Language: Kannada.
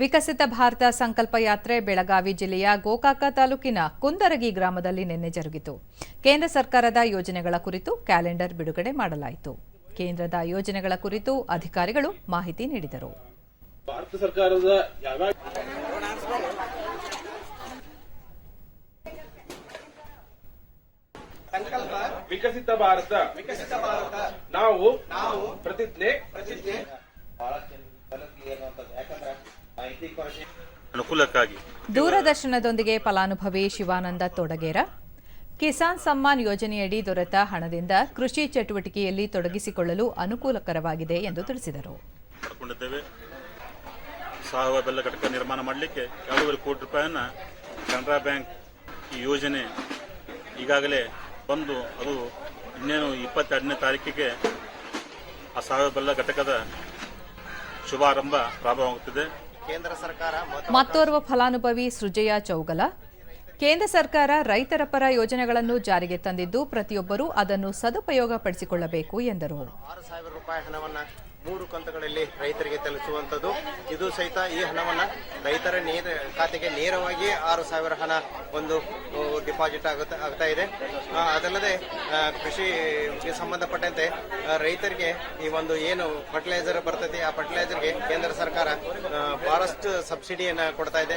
ವಿಕಸಿತ ಭಾರತ ಸಂಕಲ್ಪ ಯಾತ್ರೆ ಬೆಳಗಾವಿ ಜಿಲ್ಲೆಯ ಗೋಕಾಕ ತಾಲೂಕಿನ ಕುಂದರಗಿ ಗ್ರಾಮದಲ್ಲಿ ನಿನ್ನೆ ಜರುಗಿತು. ಕೇಂದ್ರ ಸರ್ಕಾರದ ಯೋಜನೆಗಳ ಕುರಿತು ಕ್ಯಾಲೆಂಡರ್ ಬಿಡುಗಡೆ ಮಾಡಲಾಯಿತು. ಕೇಂದ್ರದ ಯೋಜನೆಗಳ ಕುರಿತು ಅಧಿಕಾರಿಗಳು ಮಾಹಿತಿ ನೀಡಿದರು. ಭಾರತ ಸರ್ಕಾರದ ವಿಕಸಿತ ಭಾರತ. ವಿಕಸಿತ ಭಾರತ. ನಾವು ನಾವು ಪ್ರತಿಜ್ಞೆ ಪ್ರತಿಜ್ಞೆ ಅನುಕೂಲಕ್ಕಾಗಿ. ದೂರದರ್ಶನದೊಂದಿಗೆ ಫಲಾನುಭವಿ ಶಿವಾನಂದ ತೊಡಗೇರ ಕಿಸಾನ್ ಸಮ್ಮಾನ್ ಯೋಜನೆಯಡಿ ದೊರೆತ ಹಣದಿಂದ ಕೃಷಿ ಚಟುವಟಿಕೆಯಲ್ಲಿ ತೊಡಗಿಸಿಕೊಳ್ಳಲು ಅನುಕೂಲಕರವಾಗಿದೆ ಎಂದು ತಿಳಿಸಿದರು. ಸಾವಯವ ಬೆಲ್ಲ ಘಟಕ ನಿರ್ಮಾಣ ಮಾಡಲಿಕ್ಕೆ ಎರಡೂವರೆ ಕೋಟಿ ರೂಪಾಯಿಯನ್ನು ಕೆನರಾ ಬ್ಯಾಂಕ್ ಈ ಯೋಜನೆ ಈಗಾಗಲೇ ಬಂದು ಅದು ಇನ್ನೇನು ಇಪ್ಪತ್ತೆರಡನೇ ತಾರೀಕಿಗೆ ಆ ಸಾವಯವ ಬೆಲ್ಲ ಘಟಕದ ಶುಭಾರಂಭ ಪ್ರಾರಂಭವಾಗುತ್ತಿದೆ. ಮತ್ತೋರ್ವ ಫಲಾನುಭವಿ ಸೃಜಯ ಚೌಗಲ. ಕೇಂದ್ರ ಸರ್ಕಾರ ರೈತರ ಪರ ಯೋಜನೆಗಳನ್ನು ಜಾರಿಗೆ ತಂದಿದ್ದು ಪ್ರತಿಯೊಬ್ಬರೂ ಅದನ್ನು ಸದುಪಯೋಗ ಪಡಿಸಿಕೊಳ್ಳಬೇಕು ಎಂದರು ಮೂರು ಕಂತುಗಳಲ್ಲಿ ರೈತರಿಗೆ ತಲುಪಿಸುವಂಥದ್ದು ಇದು ಸಹಿತ ಈ ಹಣವನ್ನ ರೈತರ ನೇರ ಖಾತೆಗೆ ನೇರವಾಗಿ ಆರು ಸಾವಿರ ಹಣ ಒಂದು ಡಿಪಾಸಿಟ್ ಆಗುತ್ತಾ, ಆಗ್ತಾ ಇದೆ. ಅದಲ್ಲದೆ ಕೃಷಿಗೆ ಸಂಬಂಧಪಟ್ಟಂತೆ ರೈತರಿಗೆ ಈ ಒಂದು ಏನು ಫರ್ಟಿಲೈಸರ್ ಬರ್ತೈತಿ, ಆ ಫರ್ಟಿಲೈಸರ್ಗೆ ಕೇಂದ್ರ ಸರ್ಕಾರ ಬಹಳಷ್ಟು ಸಬ್ಸಿಡಿಯನ್ನ ಕೊಡ್ತಾ ಇದೆ.